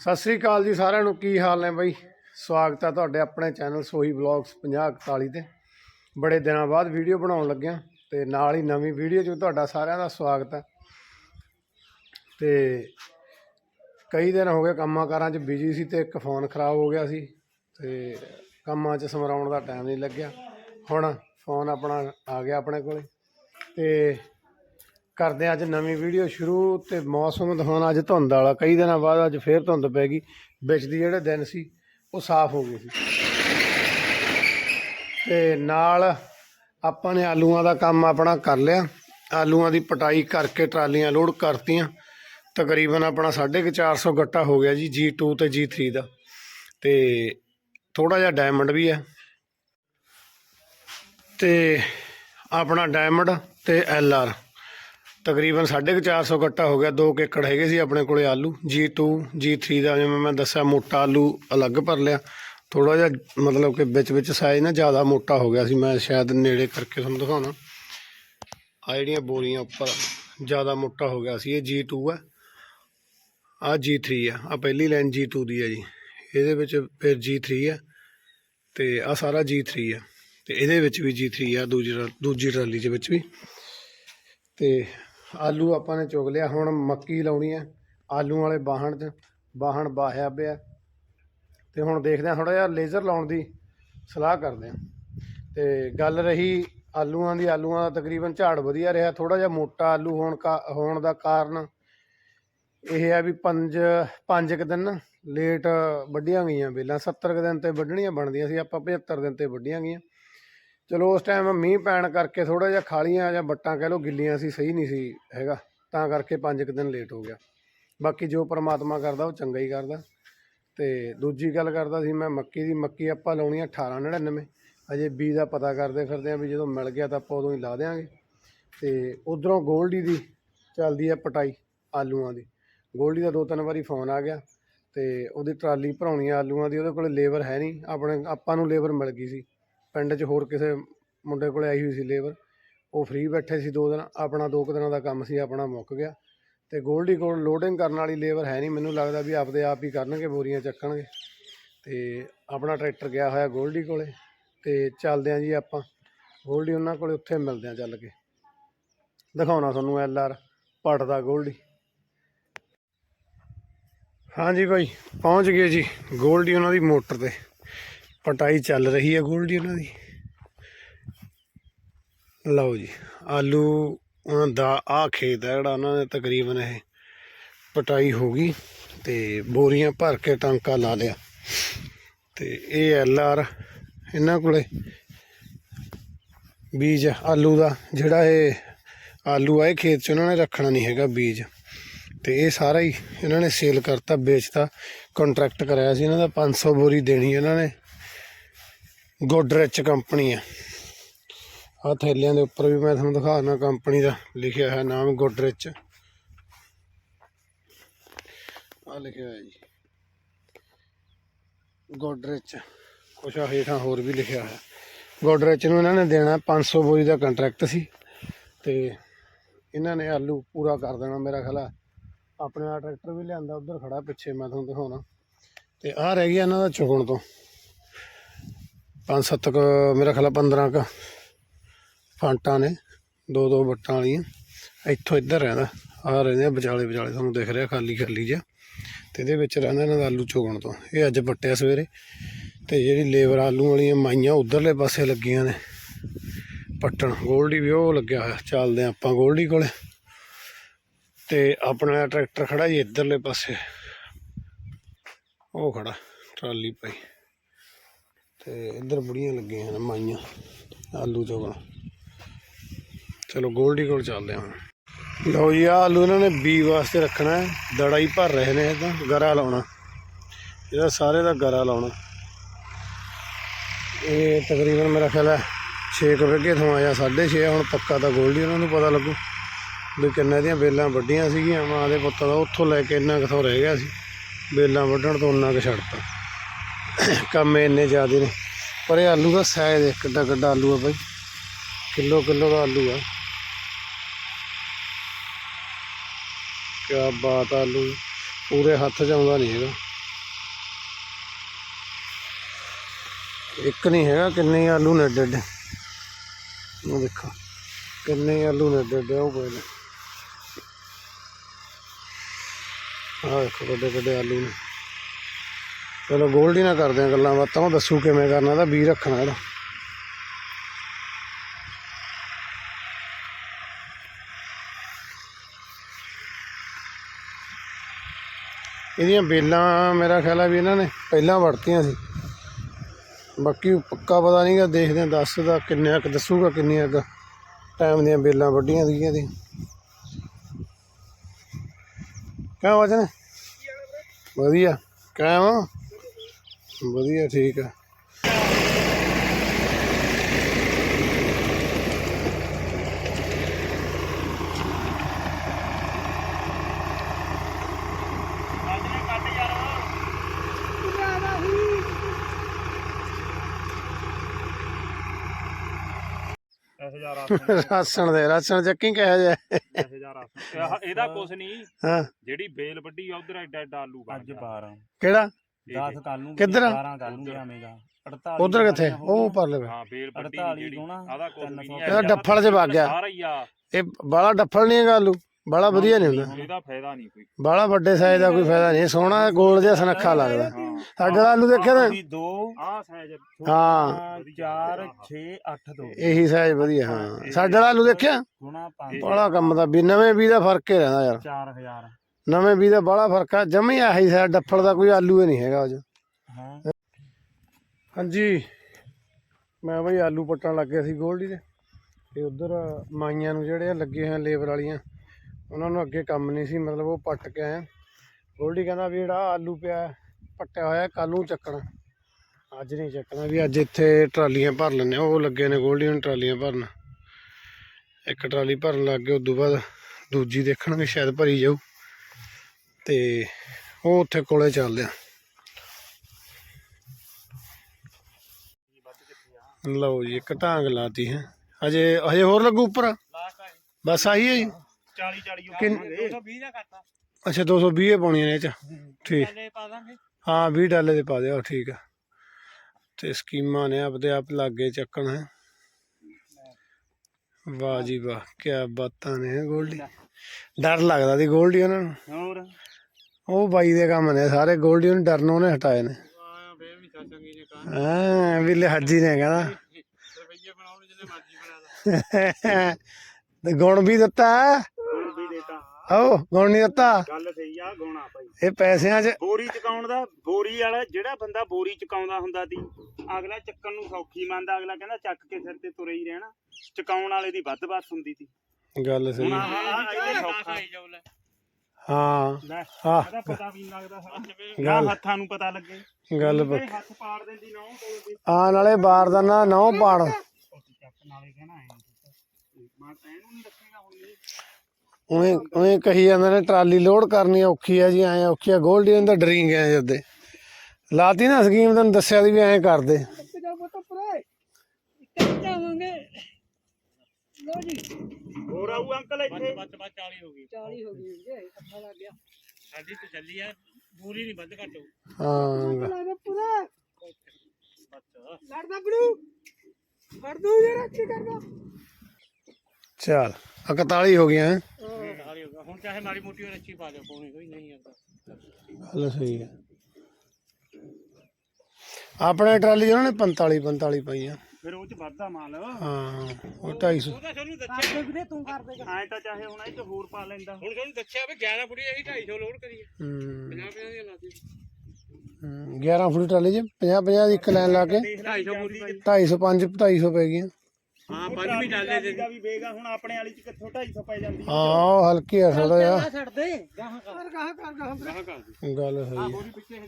ਸਤਿ ਸ੍ਰੀ ਅਕਾਲ ਜੀ ਸਾਰਿਆਂ ਨੂੰ, ਕੀ ਹਾਲ ਨੇ ਬਾਈ? ਸਵਾਗਤ ਹੈ ਤੁਹਾਡੇ ਆਪਣੇ ਚੈਨਲ ਸੋਹੀ ਵਲੌਗਸ 5041 ਤੇ। ਬੜੇ ਦਿਨਾਂ ਬਾਅਦ ਵੀਡੀਓ ਬਣਾਉਣ ਲੱਗਿਆ ਤੇ ਨਾਲ ਹੀ ਨਵੀਂ ਵੀਡੀਓ 'ਚ ਤੁਹਾਡਾ ਸਾਰਿਆਂ ਦਾ ਸਵਾਗਤ ਹੈ ਤੇ ਕਈ ਦਿਨ ਹੋ ਗਏ ਕੰਮਾਂ ਕਾਰਾਂ 'ਚ ਬਿਜ਼ੀ ਸੀ ਤੇ ਇੱਕ ਫੋਨ ਖਰਾਬ ਹੋ ਗਿਆ ਸੀ ਤੇ ਕੰਮਾਂ 'ਚ ਸਮਰਾਉਣ ਦਾ ਟਾਈਮ ਨਹੀਂ ਲੱਗਿਆ। ਹੁਣ ਫੋਨ ਆਪਣਾ ਆ ਗਿਆ ਆਪਣੇ ਕੋਲੇ ਤੇ ਕਰਦੇ ਹਾਂ ਅੱਜ ਨਵੀਂ ਵੀਡੀਓ ਸ਼ੁਰੂ ਤੇ ਮੌਸਮ ਦਿਖਾਉਣ ਅੱਜ ਧੁੰਦ ਵਾਲਾ। ਕਈ ਦਿਨਾਂ ਬਾਅਦ ਅੱਜ ਫੇਰ ਧੁੰਦ ਪੈ ਗਈ। ਵਿੱਚ ਦੀ ਜਿਹੜੇ ਦਿਨ ਸੀ, ਉਹ ਸਾਫ਼ ਹੋ ਗਏ ਸੀ। ਤੇ ਨਾਲ ਆਪਾਂ ਨੇ ਆਲੂਆਂ ਦਾ ਕੰਮ ਆਪਣਾ ਕਰ ਲਿਆ। ਆਲੂਆਂ ਦੀ ਪਟਾਈ ਕਰਕੇ ਟਰਾਲੀਆਂ ਲੋਡ ਕਰਤੀਆਂ। ਤਕਰੀਬਨ ਆਪਣਾ 450 ਗੱਟਾ ਹੋ ਗਿਆ ਜੀ G2 ਤੇ G3 ਦਾ। ਤੇ ਥੋੜਾ ਜਿਹਾ ਡਾਇਮੰਡ ਵੀ ਹੈ। ਤੇ ਆਪਣਾ ਡਾਇਮੰਡ ਤੇ ਐਲਆਰ ਤਕਰੀਬਨ 450 ਗੱਟਾ ਹੋ ਗਿਆ 2 ਏਕੜ ਹੈਗੇ ਸੀ ਆਪਣੇ ਕੋਲੇ ਆਲੂ। G2 G3 ਦਾ ਜਿਵੇਂ ਮੈਂ ਦੱਸਿਆ, ਮੋਟਾ ਆਲੂ ਅਲੱਗ ਭਰ ਲਿਆ। ਥੋੜਾ ਜਿਹਾ ਮਤਲਬ ਕਿ ਵਿੱਚ ਵਿੱਚ ਸਾਈਜ਼ ਨਾ ਜ਼ਿਆਦਾ ਮੋਟਾ ਹੋ ਗਿਆ ਸੀ, ਮੈਂ ਸ਼ਾਇਦ ਨੇੜੇ ਕਰਕੇ ਤੁਹਾਨੂੰ ਦਿਖਾਉਣਾ। ਆ ਜਿਹੜੀਆਂ ਬੋਰੀਆਂ ਉੱਪਰ ਜ਼ਿਆਦਾ ਮੋਟਾ ਹੋ ਗਿਆ ਸੀ, ਇਹ G2 ਹੈ ਆ। G3 ਆ। ਆ ਪਹਿਲੀ ਲਾਈਨ G2 ਦੀ ਹੈ ਜੀ। ਇਹਦੇ ਵਿੱਚ ਫਿਰ G3 ਹੈ ਤੇ ਆ ਸਾਰਾ G3 ਆ। ਤੇ ਇਹਦੇ ਵਿੱਚ ਵੀ G3 ਆ, ਦੂਜੀ ਟ- ਦੂਜੀ ਟਰਾਲੀ ਦੇ ਵਿੱਚ ਵੀ। ਤੇ ਆਲੂ ਆਪਾਂ ਨੇ ਚੁਗ ਲਿਆ, ਹੁਣ ਮੱਕੀ ਲਾਉਣੀ ਹੈ ਆਲੂ ਵਾਲੇ ਬਾਹਣ 'ਚ ਬਾਹਣ ਬਾਹਿਆ ਪਿਆ। ਤੇ ਹੁਣ ਦੇਖਦੇ ਹਾਂ ਥੋੜਾ ਜਿਹਾ ਲੇਜ਼ਰ ਲਾਉਣ ਦੀ ਸਲਾਹ ਕਰਦੇ ਹਾਂ। ਤੇ ਗੱਲ ਰਹੀ ਆਲੂਆਂ ਦੀ, ਆਲੂਆਂ ਦਾ ਤਕਰੀਬਨ ਝਾੜ ਵਧੀਆ ਰਿਹਾ ਥੋੜਾ ਜਿਹਾ ਮੋਟਾ ਆਲੂ ਹੋਣ ਕਾ, ਹੋਣ ਦਾ ਕਾਰਨ ਇਹ ਆ ਵੀ ਪੰਜ ਪੰਜ ਕੁ ਦਿਨ ਲੇਟ ਵੱਢੀਆਂ ਗਈਆਂ, ਵੇਲਾਂ 70 ਕੁ ਦਿਨ ਤੇ ਵੱਢਣੀਆਂ ਬਣਦੀਆਂ ਸੀ, ਆਪਾਂ 75 ਦਿਨ ਤੇ ਵੱਢੀਆਂ ਗਈਆਂ। ਚਲੋ ਉਸ ਟਾਈਮ ਮੀਂਹ ਪੈਣ ਕਰਕੇ ਥੋੜਾ ਜਿਹਾ ਖਾਲੀਆਂ ਜਾਂ ਬੱਟਾਂ ਕਹਿ ਲਓ ਗਿੱਲੀਆਂ ਸੀ, ਸਹੀ ਨਹੀਂ ਸੀ ਹੈਗਾ। ਤਾਂ ਕਰਕੇ ਪੰਜ ਕੁ ਦਿਨ ਲੇਟ ਹੋ ਗਿਆ। ਬਾਕੀ ਜੋ ਪ੍ਰਮਾਤਮਾ ਕਰਦਾ ਉਹ ਚੰਗਾ ਹੀ ਕਰਦਾ। ਤੇ ਦੂਜੀ ਗੱਲ ਕਰਦਾ ਸੀ ਮੈਂ ਮੱਕੀ ਦੀ। ਮੱਕੀ ਆਪਾਂ ਲਾਉਣੀ ਆ 1899 ਅਜੇ ਬੀਜ ਦਾ ਪਤਾ ਕਰਦੇ ਫਿਰਦੇ ਆ ਵੀ ਜਦੋਂ ਮਿਲ ਗਿਆ ਤਾਂ ਆਪਾਂ ਉਦੋਂ ਹੀ ਲਾ ਦੇਾਂਗੇ ਤੇ ਉਧਰੋਂ ਗੋਲਡੀ ਦੀ ਚੱਲਦੀ ਆ ਪਟਾਈ ਆਲੂਆਂ ਦੀ। ਗੋਲਡੀ ਦਾ ਦੋ ਤਿੰਨ ਵਾਰੀ ਫੋਨ ਆ ਗਿਆ ਤੇ ਉਹਦੀ ਟਰਾਲੀ ਭਰਾਉਣੀ ਆ ਆਲੂਆਂ ਦੀ। ਉਹਦੇ ਕੋਲ ਲੇਬਰ ਹੈ ਨਹੀਂ। ਆਪਣੇ ਆਪਾਂ ਨੂੰ ਲੇਬਰ ਮਿਲ ਗਈ ਸੀ। ਪਿੰਡ 'ਚ ਹੋਰ ਕਿਸੇ ਮੁੰਡੇ ਕੋਲੇ ਆਈ ਹੋਈ ਸੀ ਲੇਬਰ ਉਹ ਫ੍ਰੀ ਬੈਠੇ ਸੀ ਦੋ ਦਿਨ, ਆਪਣਾ ਦੋ ਕੁ ਦਿਨਾਂ ਦਾ ਕੰਮ ਸੀ, ਆਪਣਾ ਮੁੱਕ ਗਿਆ। ਅਤੇ ਗੋਲਡੀ ਕੋਲ ਲੋਡਿੰਗ ਕਰਨ ਵਾਲੀ ਲੇਬਰ ਹੈ ਨਹੀਂ, ਮੈਨੂੰ ਲੱਗਦਾ ਵੀ ਆਪਦੇ ਆਪ ਹੀ ਕਰਨਗੇ, ਬੋਰੀਆਂ ਚੱਕਣਗੇ। ਅਤੇ ਆਪਣਾ ਟਰੈਕਟਰ ਗਿਆ ਹੋਇਆ ਗੋਲਡੀ ਕੋਲੇ ਅਤੇ ਚੱਲਦੇ ਆਂ ਜੀ ਆਪਾਂ। ਗੋਲਡੀ ਉਹਨਾਂ ਕੋਲੇ, ਉੱਥੇ ਮਿਲਦੇ ਆਂ ਚੱਲ ਕੇ। ਦਿਖਾਉਣਾ ਤੁਹਾਨੂੰ ਐਲ ਆਰ, ਪਟ ਦਾ ਗੋਲਡੀ। ਹਾਂਜੀ ਭਾਈ ਪਹੁੰਚ ਗਏ ਜੀ, ਗੋਲਡੀ ਉਹਨਾਂ ਦੀ ਮੋਟਰ ਤੇ। ਪਟਾਈ ਚੱਲ ਰਹੀ ਹੈ ਗੋਲਡੀ ਉਹਨਾਂ ਦੀ। ਲਓ ਜੀ, ਆਲੂ ਉਹਨਾਂ ਦਾ ਆ ਖੇਤ ਹੈ ਜਿਹੜਾ ਉਹਨਾਂ ਨੇ ਤਕਰੀਬਨ ਇਹ ਪਟਾਈ ਹੋ ਗਈ ਤੇ ਬੋਰੀਆਂ ਭਰ ਕੇ ਟਾਂਕਾ ਲਾ ਲਿਆ। ਤੇ ਇਹ ਐਲ ਆਰ ਇਹਨਾਂ ਕੋਲੇ ਬੀਜ ਆਲੂ ਦਾ, ਜਿਹੜਾ ਇਹ ਆਲੂ ਆਏ ਖੇਤ 'ਚ ਉਹਨਾਂ ਨੇ ਰੱਖਣਾ ਨਹੀਂ ਹੈਗਾ ਬੀਜ। ਤੇ ਇਹ ਸਾਰਾ ਹੀ ਇਹਨਾਂ ਨੇ ਸੇਲ ਕਰਤਾ, ਵੇਚਤਾ, ਕੰਟਰੈਕਟ ਕਰਾਇਆ ਸੀ ਇਹਨਾਂ ਦਾ 500 ਬੋਰੀ ਦੇਣੀ ਇਹਨਾਂ ਨੇ। ਗੋਡਰੇਚ ਕੰਪਨੀ ਹੈ ਆ ਥੈਲਿਆਂ ਦੇ ਉੱਪਰ ਵੀ ਮੈਂ ਤੁਹਾਨੂੰ ਦਿਖਾ ਦਿਖਾਉਣਾ ਕੰਪਨੀ ਦਾ, ਲਿਖਿਆ ਹੈ ਨਾਮ ਗੋਡਰੇਚ ਆ ਲਿਖਿਆ ਹੋਇਆ ਜੀ। ਗੋਡਰੇਚ ਕੁਛ ਆ ਹੇਠਾਂ ਹੋਰ ਵੀ ਲਿਖਿਆ ਹੋਇਆ। ਗੋਡਰੇਚ ਨੂੰ ਇਹਨਾਂ ਨੇ ਦੇਣਾ 500 ਬੋਰੀ ਦਾ ਕੰਟਰੈਕਟ ਸੀ। ਤੇ ਇਹਨਾਂ ਨੇ ਆਲੂ ਪੂਰਾ ਕਰ ਦੇਣਾ ਮੇਰਾ ਖਿਆਲ ਆਪਣੇ ਆ ਟਰੈਕਟਰ ਵੀ ਲਿਆਂਦਾ, ਉਧਰ ਖੜਾ ਪਿੱਛੇ ਮੈਂ ਤੁਹਾਨੂੰ ਦਿਖਾਉਣਾ। ਤੇ ਆਹ ਰਹਿ ਗਿਆ ਇਹਨਾਂ ਦਾ ਚੁਗਣ ਤੋਂ। ਪੰਜ ਸੱਤ ਕੁ ਮੇਰਾ ਖਿਆਲ ਆ 15 ਕ ਫਾਂਟਾਂ ਨੇ ਦੋ ਦੋ ਵੱਟਾਂ ਵਾਲੀਆਂ। ਇੱਥੋਂ ਇੱਧਰ ਰਹਿੰਦਾ, ਆਹ ਰਹਿੰਦੇ ਆ ਵਿਚਾਲੇ ਵਿਚਾਲੇ, ਤੁਹਾਨੂੰ ਦਿਖ ਰਿਹਾ ਖਾਲੀ ਖਾਲੀ ਜਿਹਾ। ਤੇ ਇਹਦੇ ਵਿੱਚ ਰਹਿੰਦਾ ਇਹਨਾਂ ਦਾ ਆਲੂ ਚੁਗਣ ਤੋਂ। ਇਹ ਅੱਜ ਪੱਟਿਆ ਸਵੇਰੇ, ਤੇ ਜਿਹੜੀ ਲੇਬਰ ਆਲੂ ਵਾਲੀਆਂ ਮਾਈਆਂ ਉਧਰਲੇ ਪਾਸੇ ਲੱਗੀਆਂ ਨੇ, ਪੱਟਣ। ਗੋਲਡੀ ਵੀ ਉਹ ਲੱਗਿਆ ਹੋਇਆ, ਚੱਲਦੇ ਹਾਂ ਆਪਾਂ ਗੋਲਡੀ ਕੋਲੇ। ਤੇ ਆਪਣਾ ਟਰੈਕਟਰ ਖੜਾ ਜੀ ਇੱਧਰਲੇ ਪਾਸੇ। ਉਹ ਖੜਾ, ਟਰਾਲੀ ਪਈ। ਤੇ ਇੱਧਰ ਬੁੜੀਆਂ ਲੱਗੀਆਂ ਹਨ, ਮਾਈਆਂ, ਆਲੂ ਚੋਗਣ ਚਲੋ ਗੋਲਡੀ ਕੋਲ ਚੱਲਦੇ ਹਾਂ। ਹੁਣ ਲਓ ਜੀ, ਆਹ ਆਲੂ ਇਹਨਾਂ ਨੇ ਬੀ ਵਾਸਤੇ ਰੱਖਣਾ ਹੈ। ਦੜਾ ਹੀ ਭਰ ਰਹੇ ਨੇ ਇਹਦਾ ਗਰਾ ਲਾਉਣਾ। ਇਹਦਾ ਸਾਰੇ ਦਾ ਗਰਾ ਲਾਉਣਾ। ਇਹ ਤਕਰੀਬਨ ਮੇਰਾ ਖਿਆਲ ਹੈ 6 ਵਿਗੇ ਤੋਂ ਆਇਆ 6.5 ਹੁਣ ਪੱਕਾ ਤਾਂ ਗੋਲਡੀ ਉਹਨਾਂ ਨੂੰ ਪਤਾ ਲੱਗੂ ਵੀ ਕਿੰਨੇ ਦੀਆਂ ਬੇਲਾਂ ਵੱਡੀਆਂ ਸੀਗੀਆਂ। ਮਾਂ ਦੇ ਪੁੱਤ ਦਾ ਉੱਥੋਂ ਲੈ ਕੇ ਇੰਨਾ ਕਿਥੋਂ ਰਹਿ ਗਿਆ ਸੀ। ਬੇਲਾਂ ਵੱਢਣ ਤੋਂ ਉਹਨਾਂ ਕੁ ਛੱਡਤਾ। ਕੰਮ ਇੰਨੇ ਜ਼ਿਆਦੇ ਨੇ। ਪਰ ਇਹ ਆਲੂ ਦਾ ਸਾਈਜ਼ ਹੈ ਕਿੱਡਾ ਕਿੱਡਾ ਆਲੂ ਆ ਬਾਈ। ਕਿਲੋ ਕਿਲੋ ਦਾ ਆਲੂ ਆ। ਕਿਆ ਬਾਤ ਆਲੂ। ਪੂਰੇ ਹੱਥ 'ਚ ਆਉਂਦਾ ਨਹੀਂ ਹੈਗਾ। ਇੱਕ ਨਹੀਂ ਹੈਗਾ, ਕਿੰਨੇ ਆਲੂ ਨੇ ਡੱਡ ਉਹ ਦੇਖੋ, ਕਿੰਨੇ ਆਲੂ ਨੇ ਡੱਡ ਉਹ ਪਏ ਆਹ ਦੇਖੋ, ਵੱਡੇ ਵੱਡੇ ਆਲੂ ਨੇ। ਚਲੋ ਗੋਲਡੀ ਨਾਲ ਕਰਦੇ ਆ ਗੱਲਾਂ ਬਾਤਾਂ, ਉਹ ਦੱਸੂ ਕਿਵੇਂ ਕਰਨਾ ਤਾਂ ਬੀ ਰੱਖਣਾ ਇਹਦਾ। ਇਹਦੀਆਂ ਬੇਲਾਂ, ਮੇਰਾ ਖਿਆਲ ਆ ਵੀ ਇਹਨਾਂ ਨੇ ਪਹਿਲਾਂ ਵੜਤੀਆਂ ਸੀ। ਬਾਕੀ ਪੱਕਾ ਪਤਾ ਨਹੀਂਗਾ ਦੇਖਦੇ ਆ ਦੱਸਦਾ ਕਿੰਨੇ ਕੁ ਦੱਸੂਗਾ ਕਿੰਨੀਆਂ ਅੱਗ। ਟਾਈਮ ਦੀਆਂ ਬੇਲਾਂ ਵੱਡੀਆਂ ਸੀਗੀਆਂ ਦੀ ਕਿਆ ਵਜਨ ਵਧੀਆ ਕਾਇਮ ਵਧੀਆ ਠੀਕ ਆ। ਰਾਸਣ ਦੇ ਰਾਸਣ ਚੱਕੀ ਹਜ਼ਾਰ ਆਸਣ ਇਹਦਾ ਕੁਛ ਨਹੀਂ। ਹਾਂ। ਜਿਹੜੀ ਬੇਲ ਵੱਡੀ ਆ ਉਧਰ ਐਡਾ ਐਡਾ ਆਲੂ ਬਣ ਅੱਜ ਗਿਆ। 12 ਕਿਹੜਾ? 10 ਕੱਲ ਨੂੰ ਕਿੱਧਰ? 12 ਕੱਲ ਨੂੰ ਜਾਵੇਂਗਾ 48 ਉਧਰ ਕਿੱਥੇ? ਉਹ ਪਰ ਲਵੇ। ਹਾਂ ਬੇਲ ਵੱਡੀ 48 ਨੀ ਜਿਹੜੀ। ਗੁਣਾ ਆਦਾ ਨਹੀਂ ਇਹਦਾ ਡੱਫੜ 'ਚ ਵਗ ਗਿਆ। ਸਾਰਾ ਹੀ ਆ। ਇਹ ਬਾਲਾ ਡੱਫਲ ਨਹੀਂ ਹੈਗਾ ਆਲੂ। ਬਾਲਾ ਵਧੀਆ ਨਹੀਂ ਹੁੰਦਾ। ਇਹਦਾ ਫਾਇਦਾ ਨਹੀਂ ਕੋਈ। ਬਾਲਾ ਵੱਡੇ ਸਾਈਜ਼ ਦਾ ਕੋਈ ਫਾਇਦਾ ਨਹੀਂ। ਸੋਹਣਾ ਗੋਲ ਜਿਹਾ ਸੁਨੱਖਾ ਲੱਗਦਾ। ਹਾਂ। ਸਾਡੇ ਆਲੂ ਦੇਖਿਆ ਤਾਂ ਤੁਸੀਂ 2 ਆਹ ਸਾਈਜ਼ ਹਾਂ। 4 6 8 2 ਇਹੀ ਸਾਈਜ਼ ਵਧੀਆ ਹਾਂ। ਸਾਡੇ ਵਾਲਾ ਆਲੂ ਦੇਖਿਆ? ਗੁਣਾ 5 ਬਾਲਾ ਕੰਮ ਦਾ। ਵੀ ਨਵੇਂ ਵੀ ਦਾ ਫ਼ਰਕ ਹੀ ਰਹਿੰਦਾ ਯਾਰ। 4000 ਨਵੇਂ ਵੀ ਦਾ ਬਾਲਾ ਫ਼ਰਕ ਆ ਜਮੀ ਆਹੀ ਸਾਈਜ਼ ਡੱਫਲ ਦਾ ਕੋਈ ਆਲੂ ਹੀ ਨਹੀਂ ਹੈਗਾ 'ਚ ਹਾਂ। ਹਾਂਜੀ। ਮੈਂ ਬਈ ਆਲੂ ਪੱਟਣ ਲੱਗ ਗਿਆ ਸੀ ਗੋਲਡੀ ਦੇ। ਤੇ ਉਧਰ ਮਾਈਆਂ ਨੂੰ ਜਿਹੜੇ ਲੱਗੇ ਹੋਏ ਲੇਬਰ ਵਾਲੀਆਂ ਉਹਨਾਂ ਨੂੰ ਅੱਗੇ ਕੰਮ ਨਹੀਂ ਸੀ ਮਤਲਬ ਉਹ ਪੱਟ ਕੇ ਆਏ ਗੋਲਡੀ ਕਹਿੰਦਾ ਵੀ ਜਿਹੜਾ ਆਲੂ ਪਿਆ ਪੱਟਿਆ ਹੋਇਆ ਕੱਲ ਨੂੰ ਚੱਕਣਾ। ਅੱਜ ਨਹੀਂ ਚੱਕਣਾ ਵੀ ਅੱਜ ਇੱਥੇ ਟਰਾਲੀਆਂ ਭਰ ਲੈਣੇ ਉਹ ਲੱਗੇ ਨੇ ਗੋਲਡੀ ਨੂੰ ਟਰਾਲੀਆਂ ਭਰਨ। ਇੱਕ ਟਰਾਲੀ ਭਰਨ ਲੱਗ ਗਏ ਉਦੋਂ ਬਾਅਦ ਦੂਜੀ ਦੇਖਣਗੇ ਸ਼ਾਇਦ ਭਰੀ ਜਾਊ। ਤੇ ਉਹ ਉੱਥੇ ਕੋਲੇ ਚੱਲਦੇ ਆ। ਲਓ ਜੀ ਇੱਕ ਢਾਂਗ ਲਾਤੀ ਹੈ। ਅਜੇ ਹਜੇ ਹੋਰ ਲੱਗੂ ਉੱਪਰ? ਬਸ ਆਹੀ ਹੈ ਜੀ। 40 40 ਕਿੰਨ- 220 ਦਾ ਕਰਤਾ। ਅੱਛਾ 220 ਪਾਉਣੀਆਂ ਨੇ ਇਹ ਚ। ਠੀਕ। ਹਾਂ 20 ਡਾਲੇ ਦੇ ਪਾ ਦਿਓ ਠੀਕ ਆ। ਤੇ ਸਕੀਮਾਂ ਨੇ ਆਪਦੇ ਆਪ ਲਾਗੇ ਚੱਕਣ ਹੈ। ਵਾਹ ਜੀ ਵਾਹ ਕੀ ਬਾਤਾਂ ਨੇ ਗੋਲਡੀ। ਡਰ ਲੱਗਦਾ ਦੀ ਗੋਲਡੀ ਉਹਨਾਂ ਨੂੰ। ਹੋਰ? ਉਹ ਬਾਈ ਦੇ ਕੰਮ ਨੇ ਸਾਰੇ ਗੋਲਡੀ ਨੂੰ ਡਰਨ ਉਹਨੇ ਹਟਾਏ ਨੇ। ਹਾਂ ਵੀ ਲਿਹਾਜੀ ਨੇ ਕਹਿੰਦਾ। ਰੁਪਈਏ ਬਣਾਉਣ ਜਿੰਨੇ ਮਰਜ਼ੀ ਬਣਾ ਦਾ ਤੇ ਗੁਣ ਵੀ ਦਿੱਤਾ। ਹੁਣ ਵੀ ਦੇਤਾ। ਆਓ ਗੁਣ ਨਹੀਂ ਦਿੱਤਾ। ਗੱਲ ਸਹੀ ਆ ਗੋਣਾ ਭਾਈ। ਇਹ ਪੈਸਿਆਂ 'ਚ ਬੋਰੀ ਚਕਾਉਣ ਦਾ ਬੋਰੀ ਵਾਲਾ ਜਿਹੜਾ ਬੰਦਾ ਬੋਰੀ ਚਕਾਉਂਦਾ ਹੁੰਦਾ ਸੀ ਅਗਲਾ ਚੱਕਣ ਨੂੰ ਸੌਖੀ ਮੰਨਦਾ ਅਗਲਾ ਕਹਿੰਦਾ ਚੱਕ ਕੇ ਸਿਰ ਤੇ ਤੁਰੇ ਹੀ ਰਹਿਣਾ। ਚਕਾਉਣ ਵਾਲੇ ਦੀ ਵੱਧ ਵੱਧ ਹੁੰਦੀ ਸੀ। ਗੱਲ ਸਹੀ। ਹੁਣ ਆਹ ਆਹ ਇਹ ਸੌਖਾ ਹਾਂ। ਲੈ ਹਾਂ। ਇਹਦਾ ਪਤਾ ਵੀ ਨਹੀਂ ਲੱਗਦਾ ਗੱਲ- ਨਾ ਹੱਥਾਂ ਨੂੰ ਪਤਾ ਲੱਗੇ। ਗੱਲ ਇਹ ਹੱਥ ਪਾੜ ਦਿੰਦੀ ਨਾ ਉਹ ਕੋਲ ਦੀ ਆ ਨਾਲੇ ਬਾਰਦਾਨਾ ਨੌ ਪਾੜ। ਉਹ ਚੱਕ ਨਾਲੇ ਕਹਿਣਾ ਐ ਮੈਂ ਤਾਂ ਇਹਨੂੰ ਨਹੀਂ ਰੱਖੇਗਾ ਹੁਣ ਨਹੀਂ ਉਵੇਂ ਉਵੇਂ ਕਹੀ ਜਾਂਦੇ ਨੇ ਟਰਾਲੀ ਲੋਡ ਕਰਨੀ ਔਖੀ ਆ ਜੀ ਐ ਔਖੀ ਆ। ਗੋਲਡੀ ਨੂੰ ਤਾਂ ਡਰੀ ਗਏ ਜਦੇ ਲਾਤੀ ਨਾ ਸਕੀਮ ਤੈਨੂੰ ਦੱਸਿਆ ਦੀ ਵੀ ਐਂ ਕਰਦੇ। ਹੋਰ ਆਊ ਅੰਕਲ ਇੱਥੇ? ਬੱਚ ਬੱਚ 40 ਹੋ ਗਈ। 40 ਹੋ ਗਈ ਜੇ ਅੱਛਾ ਲੱਗ ਗਿਆ। ਸਾਡੀ ਤੇ ਚੱਲੀ ਆ ਪੂਰੀ ਨਹੀਂ ਵੱਧ ਘੱਟ ਹਾਂ। ਲੱਗਦਾ ਪੂਰਾ ਬੱਚ ਲੜਦਾ ਬੜੂ। ਫੜ ਦੂ ਯਾਰ ਕੀ ਕਰਦਾ ਚੱਲ ਆ 41 ਹੋ ਗਈਆਂ। ਹੈਂ। ਹੋ ਹੁਣ ਚਾਹੇ ਮਾਰੀ ਮੋਟੀ ਹੋਰ ਅੱਛੀ ਪਾ ਦਿਓ ਪਾਉਣੀ ਕੋਈ ਨਹੀਂ ਆਉਂਦਾ। ਗੱਲ ਸਹੀ ਹੈ। ਆਪਣੇ ਟਰਾਲੀ ਉਹਨਾਂ ਨੇ 45 45 ਪਾਈਆਂ। ਫਿਰ ਉਹ ਚ ਵੱਧਦਾ ਮਾਲ। ਹਾਂ ਉਹ 250 ਉਹਦਾ ਤੁਹਾਨੂੰ ਦੱਸਿਆ। ਕਰ ਦੇ ਤੂੰ ਕਰ। ਦੇਗਾ ਐ ਤਾਂ ਚਾਹੇ ਹੁਣ ਇਹ ਚ ਹੋਰ ਪਾ ਲੈਂਦਾ। ਹੁਣ ਤੁਹਾਨੂੰ ਦੱਸਿਆ ਵੀ 11 ਫੁੱਟੀ ਅਸੀਂ 250 ਲੋਡ ਕਰੀਏ। ਹੂੰ। 50 50 ਦੀਆਂ ਲਾਤੀ ਹੂੰ, 11 ਫੁੱਟ ਟਰਾਲੀ 'ਚ 50 50 ਦੀ ਇੱਕ ਲਾਈਨ ਲਾ ਕੇ। 250 ਪੂਰੀ 250 5 250 ਪੈ ਗਈਆਂ। ਹਾਂ ਪੰਜ ਵੀ ਡਾਲੇ ਦੇ ਦਾ ਵੀ ਵੇਗਾ ਹੁਣ ਆਪਣੇ ਵਾਲੀ ਚ ਕਿੱਥੋਂ 250 ਪੈ ਜਾਂਦੀ ਹਾਂ ਹਲਕੀ ਆ ਥੋੜਾ ਜਿਹਾ। ਛੱਡ ਦੇ। ਗਾਹਾਂ ਕਰ। ਗਾਹਾਂ ਕਰ ਗਾਹਾਂ ਕਰ। ਗੱਲ ਸਹੀ। ਹੈ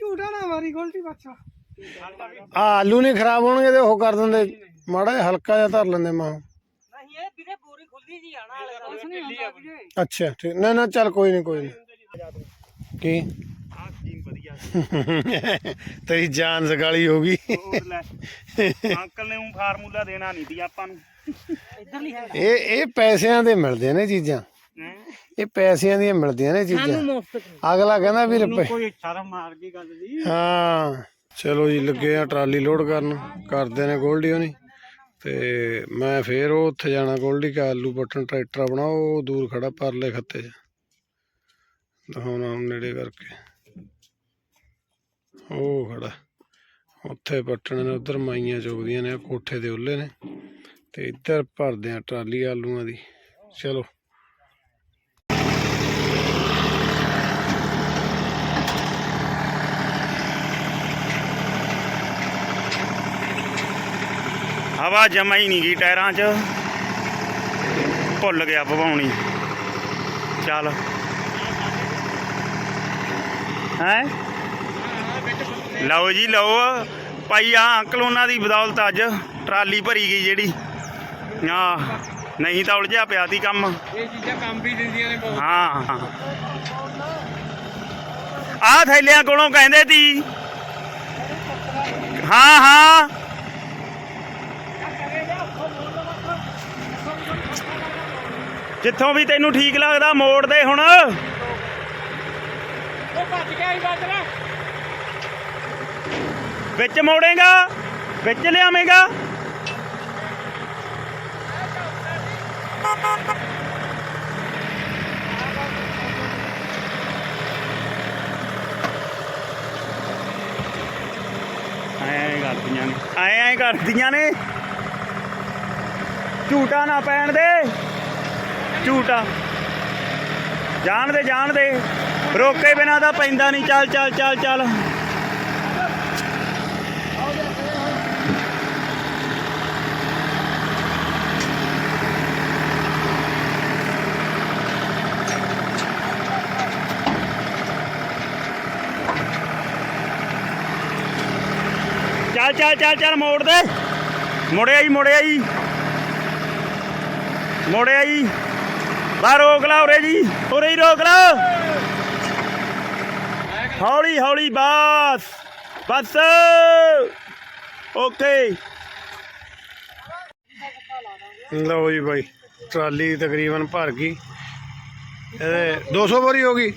ਝੂਟਾ ਨਾ ਮਾਰੀ ਗੋਲਟੀ ਬੱਚਾ ਆ ਆਲੂ ਨਹੀਂ ਖਰਾਬ ਹੋਣਗੇ ਤੇ ਉਹ ਕਰ ਦਿੰਦੇ। ਮਾੜਾ ਜਿਹਾ ਹਲਕਾ ਜਿਹਾ ਧਰ ਲੈਂਦੇ ਮਾਂ। ਨਹੀਂ ਇਹ ਵੀਰੇ ਪੂਰੀ ਖੁੱਲੀ ਜੀ ਆਣਾ ਵਾਲੇ ਕੁਛ ਨਹੀਂ ਹੁੰਦਾ ਵੀਰੇ। ਅੱਛਾ ਠੀਕ। ਨਾ ਨਾ ਚੱਲ ਕੋਈ ਨਹੀਂ ਕੋਈ ਨਹੀਂ। ਕੀ? ਆਹ ਸਕੀਮ ਵਧੀਆ ਤੇਰੀ ਜਾਨ ਸਗਾਲੀ ਹੋ ਗਈ। ਅੰਕਲ ਨੇ ਉਹ ਫਾਰਮੂਲਾ ਦੇਣਾ ਨਹੀਂ ਦੀ ਆਪਾਂ ਨੂੰ। ਇੱਧਰ ਨਹੀਂ ਹੈ। ਇਹ ਇਹ ਪੈਸਿਆਂ ਦੇ ਮਿਲਦੇ ਨੇ ਚੀਜ਼ਾਂ? ਇਹ ਪੈਸਿਆਂ ਦੀਆਂ ਮਿਲਦੀਆਂ ਨੇ ਚੀਜ਼ਾਂ। ਅਗਲਾ ਕਹਿੰਦਾ ਵੀ ਰੁਪਏ ਕੋਈ ਸ਼ਰਮ ਮਾਰ ਗਈ ਗੱਲ ਦੀ। ਹਾਂ। ਚਲੋ ਜੀ, ਲੱਗੇ ਆ ਟਰਾਲੀ ਲੋਡ ਕਰਨ। ਕਰਦੇ ਨੇ ਗੋਲਡੀ ਹੋਣੀ ਤੇ ਮੈਂ ਫੇਰ ਉਹ ਉੱਥੇ ਜਾਣਾ ਗੋਲਡੀ ਕਾ ਆਲੂ ਪੱਟਣ ਟਰੈਕਟਰ ਆਪਣਾ ਉਹ ਦੂਰ ਖੜਾ ਪਰਲੇ ਖੱਤੇ 'ਚ। ਦਿਖਾਉਣਾ ਨੇੜੇ ਕਰਕੇ। ਉਹ ਖੜਾ। ਉੱਥੇ ਪੱਟਣ ਨੇ, ਉਧਰ ਮਾਈਆਂ ਚੁਗਦੀਆਂ ਨੇ, ਕੋਠੇ ਦੇ ਉੱਲੇ ਨੇ। ਤੇ ਇੱਧਰ ਭਰਦੇ ਆ ਟਰਾਲੀ ਆਲੂਆਂ ਦੀ। ਚਲੋ। ਹਵਾ ਜਮਾ ਹੀ ਨਹੀਂ ਗਈ ਟਾਇਰਾਂ 'ਚ। ਭੁੱਲ ਗਿਆ ਭਵਾਉਣੀ। ਚੱਲ। ਹੈ? ਲਓ ਜੀ ਲਓ। ਭਾਈ ਆ ਅੰਕਲ ਉਹਨਾਂ ਦੀ ਬਦੌਲਤ ਅੱਜ ਟਰਾਲੀ ਭਰੀ ਗਈ ਜਿਹੜੀ। ਆ ਨਹੀਂ ਤਾਂ ਉਲਝਿਆ ਪਿਆ ਸੀ ਕੰਮ। ਇਹ ਚੀਜ਼ਾਂ ਕੰਮ ਵੀ ਦਿੰਦੀਆਂ ਨੇ ਬਹੁਤ। ਹਾਂ। ਆ ਥੈਲਿਆਂ ਕੋਲੋਂ ਕਹਿੰਦੇ ਤੀ ਹਾਂ ਹਾਂ। ਜਿੱਥੋਂ ਵੀ ਤੈਨੂੰ ਠੀਕ ਲੱਗਦਾ ਮੋੜ ਦੇ ਹੁਣ। ਉਹ ਭੱਜ ਗਿਆ ਹੀ ਵੱਜ ਲੈ ਵਿੱਚ ਮੋੜੇਗਾ ਵਿੱਚ ਲਿਆਵੇਂਗਾ। ਕਰਦੀਆਂ ਨੇ ਐ ਐ ਕਰਦੀਆਂ ਨੇ। ਝੂਟਾ ਨਾ ਪੈਣ ਦੇ। ਝੂਟਾ ਜਾਣ ਦੇ ਜਾਣ ਦੇ ਰੋਕੇ ਬਿਨਾ ਤਾਂ ਪੈਂਦਾ ਨਹੀਂ। ਚੱਲ ਚੱਲ ਚੱਲ ਚੱਲ। ਚੱਲ ਚੱਲ ਚੱਲ ਚੱਲ, ਮੋੜ ਦੇ। ਮੁੜਿਆ ਹੀ ਮੁੜਿਆ ਹੀ। ਮੁੜਿਆ ਹੀ। ਬਾਹਰ ਰੋਕ ਲਾ ਉਰੇ ਜੀ, ਉਰੇ ਹੀ ਰੋਕ ਲਾ। ਹੌਲੀ ਹੌਲੀ ਬਸ ਬਸ। ਓਕੇ। ਲਓ ਜੀ ਬਾਈ, ਟਰਾਲੀ ਤਕਰੀਬਨ ਭਰ ਗਈ। ਇਹਦੇ 200 ਬੋਰੀ ਹੋ ਗਈ।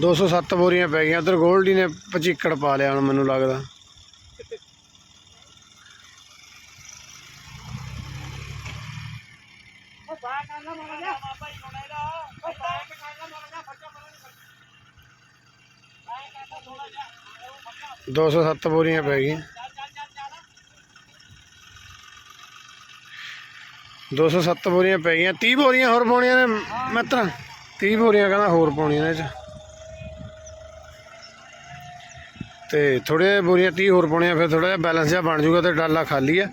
207 ਬੋਰੀਆਂ ਪੈ ਗਈਆਂ। ਉਧਰ ਗੋਲਡੀ ਨੇ ਪਚੀਕੜ ਪਾ ਲਿਆ ਹੁਣ ਮੈਨੂੰ ਲੱਗਦਾ। ਦੋ ਸੌ ਸੱਤ ਬੋਰੀਆਂ ਪੈ ਗਈਆਂ। ਦੋ ਸੌ ਸੱਤ ਬੋਰੀਆਂ ਪੈ ਗਈਆਂ। 30 ਬੋਰੀਆਂ ਹੋਰ ਪਾਉਣੀਆਂ ਨੇ ਮਿੱਤਰ। 30 ਬੋਰੀਆਂ ਕਹਿੰਦਾ ਹੋਰ ਪਾਉਣੀਆਂ ਨੇ ਇਹ ਚ। ਤੇ ਥੋੜੇ ਬੋਰੀਆਂ 30 ਹੋਰ ਪਾਉਣੀਆਂ, ਫਿਰ ਥੋੜਾ ਜਿਹਾ ਬੈਲੈਂਸ ਜਿਹਾ ਬਣ ਜਾਊਗਾ ਤੇ ਡਾਲਾ ਖਾਲੀ ਆ।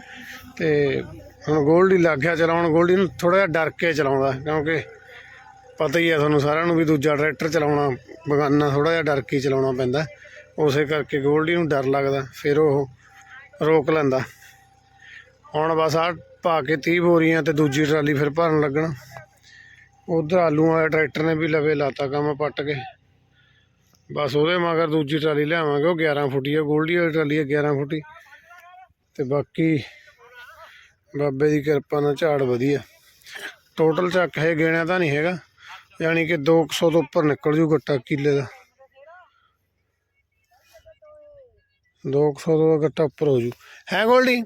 ਤੇ ਹੁਣ ਗੋਲਡੀ ਲੱਗ ਗਿਆ ਚਲਾਉਣ, ਗੋਲਡੀ ਨੂੰ ਥੋੜਾ ਜਿਹਾ ਡਰ ਕੇ ਚਲਾਉਂਦਾ, ਕਿਉਂਕਿ ਪਤਾ ਹੀ ਹੈ ਤੁਹਾਨੂੰ ਸਾਰਿਆਂ ਨੂੰ ਵੀ ਦੂਜਾ ਟਰੈਕਟਰ ਚਲਾਉਣਾ ਬਗਾਨਾ ਥੋੜਾ ਜਿਹਾ ਡਰ ਕੇ ਹੀ ਚਲਾਉਣਾ ਪੈਂਦਾ। ਉਸੇ ਕਰਕੇ ਗੋਲਡੀ ਨੂੰ ਡਰ ਲੱਗਦਾ, ਫਿਰ ਉਹ ਰੋਕ ਲੈਂਦਾ। ਹੁਣ ਬਸ ਆ ਪਾ ਕੇ 30 ਬੋਰੀਆਂ ਤੇ ਦੂਜੀ ਟਰਾਲੀ ਫਿਰ ਭਰਨ ਲੱਗਣਾ। ਉਧਰ ਆਲੂ ਵਾਲੇ ਟਰੈਕਟਰ ਨੇ ਵੀ ਲਵੇ ਲਾਤਾ ਕੰਮ ਪੱਟ ਕੇ। ਬਸ ਉਹਦੇ ਮਗਰ ਦੂਜੀ ਟਰਾਲੀ ਲਿਆਵਾਂਗੇ, ਉਹ 11 ਫੁੱਟੀ ਆ, ਗੋਲਡੀ ਵਾਲੀ ਟਰਾਲੀ ਆ 11 ਫੁੱਟੀ। ਤੇ ਬਾਕੀ ਬਾਬੇ ਦੀ ਕਿਰਪਾ ਨਾਲ ਝਾੜ ਵਧੀਆ। ਟੋਟਲ ਚੱਕ ਹੈ ਗਿਣਿਆ ਤਾਂ ਨਹੀਂ ਹੈਗਾ। ਯਾਨੀ ਕਿ 200 ਤੋਂ ਉੱਪਰ ਨਿਕਲ ਜੂ ਗੱਟਾ ਕਿੱਲੇ ਦਾ। 200 ਦਾ ਗੱਟਾ ਉੱਪਰ ਹੋ ਜੂ। ਹੈ ਗੋਲਡੀ?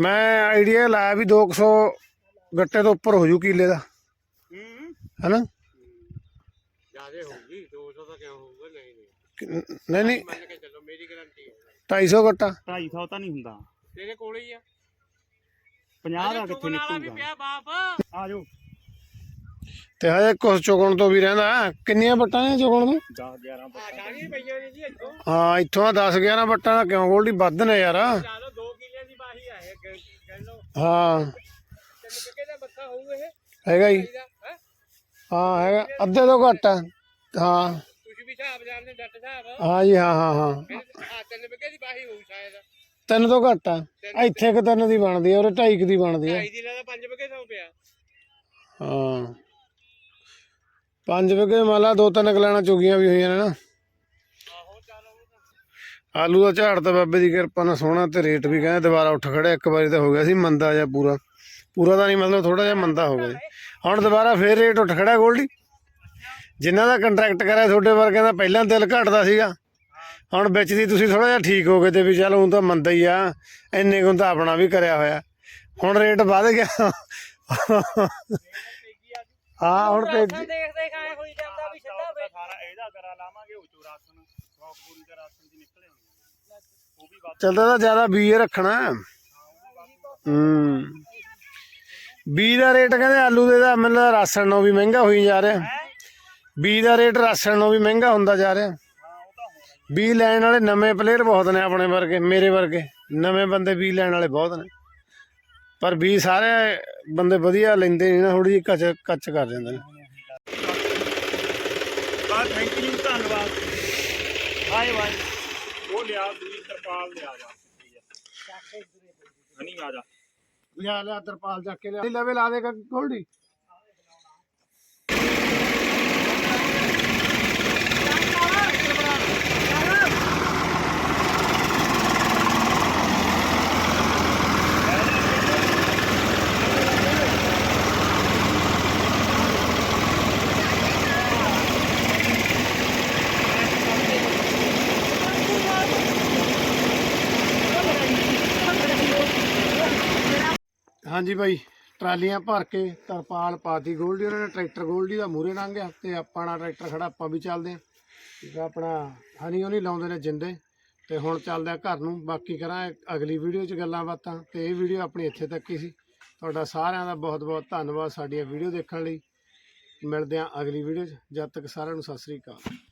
ਮੈਂ ਆਈਡੀਆ ਲਾਇਆ ਵੀ 200 ਗੱਟੇ ਤੋਂ ਉੱਪਰ ਹੋ ਜੂ ਕਿੱਲੇ ਦਾ। ਹੈਨਾ? ਜਿਆਦੇ ਹੋਊਗੀ 200 ਤਾਂ ਕਿਉਂ ਹੋਊਗਾ? ਨਹੀਂ ਨਹੀਂ। ਨਹੀਂ ਨਹੀਂ। ਮੰਨ ਕੇ ਚੱਲੋ ਮੇਰੀ ਗਾਰੰਟੀ ਹੈ। 250 ਗੱਟਾ। 250 ਤਾਂ ਨਹੀਂ ਹੁੰਦਾ। ਤੇਰੇ ਕੋਲ ਹੀ ਆ। 50 ਦਾ ਕਿੱਥੇ ਨਿਕਲੂਗਾ? ਆ ਜਾਓ ਤੇ ਹਜੇ ਕੁਛ ਚੁਗਣ ਤੋਂ ਵੀ ਰਹਿੰਦਾ। ਕਿੰਨੀਆਂ ਬੱਟਾਂ ਨੇ ਚੁਗਣ ਨੂੰ? 10 11 ਆ ਸਾਰੀ ਪਈਆਂ ਨੇ ਜੀ ਇੱਥੋਂ। ਹਾਂ ਇੱਥੋਂ 10 11 ਬੱਟਾਂ ਦਾ ਕਿਉਂ? ਗੋਲਡੀ ਵੱਧ ਨੇ ਯਾਰ। ਚਲੋ 2 ਕਿੱਲਿਆਂ ਦੀ ਬਾਹੀ ਆ ਇਹ ਕਹਿ ਲਓ। ਹਾਂ। ਹੈਗਾ ਹੀ। ਹੈ? ਹੈਗਾ। ਅੱਧੇ ਤੋਂ ਘੱਟ ਹਾਂ। ਤੁਸੀਂ ਵੀ ਹਿਸਾਬ ਜਾਣਦੇ ਡੱਟ ਹਿਸਾਬ ਹਾਂ ਜੀ ਹਾਂ ਹਾਂ ਹਾਂ। ਤਿੰਨ ਵਿਗੇ ਦੀ ਬਾਹੀ ਹੋਊ ਸ਼ਾਇਦ। ਤਿੰਨ ਤੋਂ ਘੱਟ ਆ। ਇੱਥੇ ਕਿ ਤਿੰਨ ਦੀ ਬਣਦੀ ਆ ਉਰੇ ਢਾਈ ਕੁ ਦੀ ਬਣਦੀ ਆ। ਢਾਈ ਦੀ ਦਾ ਪੰਜ ਵਿਗੇ ਸੌ ਪਿਆ ਹਾਂ। ਪੰਜ ਵਗੇ ਮਾਲਾ ਦੋ ਤਿੰਨ ਕਲਾਣਾ ਚੁਗੀਆਂ ਵੀ ਹੋਈਆਂ ਨੇ ਨਾ। ਆਲੂ ਦਾ ਝਾੜ ਤਾਂ ਬਾਬੇ ਦੀ ਕਿਰਪਾ ਨਾਲ ਸੋਹਣਾ ਤੇ ਰੇਟ ਵੀ ਕਹਿੰਦੇ ਦੁਬਾਰਾ ਉੱਠ ਖੜਿਆ ਇੱਕ ਵਾਰੀ ਤਾਂ ਹੋ ਗਿਆ ਸੀ ਮੰਦਾ ਜਾਂ ਪੂਰਾ। ਪੂਰਾ ਤਾਂ ਨਹੀਂ ਮਤਲਬ ਥੋੜਾ ਜਿਹਾ ਮੰਦਾ ਹੋ ਗਿਆ। ਹੁਣ ਦੁਬਾਰਾ ਫੇਰ ਰੇਟ ਉੱਠ ਖੜਿਆ ਗੋਲਡੀ। ਜਿਨ੍ਹਾਂ ਦਾ ਕੰਟਰੈਕਟ ਕਰਿਆ ਤੁਹਾਡੇ ਵਰਗਿਆਂ ਦਾ ਪਹਿਲਾਂ ਦਿਲ ਘਟਦਾ ਸੀਗਾ। ਹੁਣ ਵਿੱਚ ਦੀ ਤੁਸੀਂ ਥੋੜਾ ਜਿਹਾ ਠੀਕ ਹੋ ਗਏ ਤੇ ਵੀ ਚੱਲ ਹੁਣ ਤਾਂ ਮੰਦਾ ਹੀ ਆ ਇੰਨੇ ਕੁ ਤਾਂ ਆਪਣਾ ਵੀ ਕਰਿਆ ਹੋਇਆ। ਹੁਣ ਰੇਟ ਵੱਧ ਗਿਆ। ਹਾਂ ਹੁਣ ਤੇ ਰਾਸ਼ਨ ਦੇਖ ਦੇਖ ਆਏ ਹੋਈ ਜਾਂਦਾ ਵੀ ਸਿੱਧਾ ਸਾਰਾ ਇਹਦਾ ਕਰਾ ਲਾਵਾਂਗੇ ਉਹ ਚੋ ਰਾਸ਼ਨ ਸੌਕ ਪੂਰੀ ਦਾ ਰਾਸ਼ਨ ਦੀ ਨਿਕਲੇ ਉਹ ਵੀ ਚੱਲਦਾ ਤਾਂ ਜ਼ਿਆਦਾ ਬੀਜ ਰੱਖਣਾ। ਹੂੰ ਬੀਜ ਦਾ ਰੇਟ ਕਹਿੰਦੇ ਆਲੂ ਦੇ ਦਾ ਮਤਲਬ ਰਾਸ਼ਨ ਨੂੰ ਵੀ ਮਹਿੰਗਾ ਹੋਈ ਜਾ ਰਿਹਾ। ਬੀਜ ਦਾ ਰੇਟ ਰਾਸ਼ਨ ਨੂੰ ਵੀ ਮਹਿੰਗਾ ਹੁੰਦਾ ਜਾ ਰਿਹਾ। ਬੀਜ ਲੈਣ ਵਾਲੇ ਨਵੇਂ ਪਲੇਅਰ ਬਹੁਤ ਨੇ ਆਪਣੇ ਵਰਗੇ ਮੇਰੇ ਵਰਗੇ। ਨਵੇਂ ਬੰਦੇ ਬੀਜ ਲੈਣ ਵਾਲੇ ਬਹੁਤ ਨੇ। ਪਰ ਬੀਜ ਸਾਰੇ ਬੰਦੇ ਵਧੀਆ ਲੈਂਦੇ ਨਹੀਂ ਨਾ ਥੋੜੀ ਜਿਹੀ ਕੱਚ ਕੱਚ ਕਰ ਜਾਂਦੇ ਨੇ। ਬਾ ਥੈਂਕ ਯੂ ਧੰਨਵਾਦ। ਬਾਏ ਬਾਏ ਉਹ ਲਿਆ ਤੁਸੀਂ ਤਰਪਾਲ ਲਿਆ ਜਾ ਹਣੀ ਆ। ਜਾ। ਲਿਆ ਲਿਆ ਤਰਪਾਲ ਚੱਕ ਕੇ ਲਿਆ। ਲਵੇ ਲਾ ਦੇ ਗੋਲਡੀ। ਹਾਂਜੀ ਬਾਈ, ਟਰਾਲੀਆਂ ਭਰ ਕੇ ਤਰਪਾਲ ਪਾਤੀ ਗੋਲਡੀ, ਉਹਨਾਂ ਨੇ ਟਰੈਕਟਰ ਗੋਲਡੀ ਦਾ ਮੂਰੇ ਲੰਘਿਆ ਤੇ ਨਾਲ ਟਰੈਕਟਰ ਖੜਾ, ਆਪਾਂ ਵੀ ਚੱਲਦੇ ਆਂ ਆ, ਆਪਣਾ ਹਨੀ ਉਹ ਨਹੀਂ ਲਾਉਂਦੇ ਨੇ ਜਿੰਦੇ। ਤੇ ਹੁਣ ਚੱਲਦੇ ਆ ਘਰ ਨੂੰ, ਬਾਕੀ ਕਰਾਂ ਅਗਲੀ ਵੀਡੀਓ 'ਚ ਗੱਲਾਂ ਬਾਤਾਂ। ਤੇ ਇਹ ਵੀਡੀਓ ਆਪਣੀ ਇੱਥੇ ਤੱਕ ਹੀ ਸੀ। ਤੁਹਾਡਾ ਸਾਰਿਆਂ ਦਾ ਬਹੁਤ ਬਹੁਤ ਧੰਨਵਾਦ ਸਾਡੀਆਂ ਵੀਡੀਓ ਦੇਖਣ ਲਈ। ਮਿਲਦੇ ਆਂ ਅਗਲੀ ਵੀਡੀਓ 'ਚ, ਜਦ ਤੱਕ ਸਾਰਿਆਂ ਨੂੰ ਸਤਿ ਸ੍ਰੀ ਅਕਾਲ।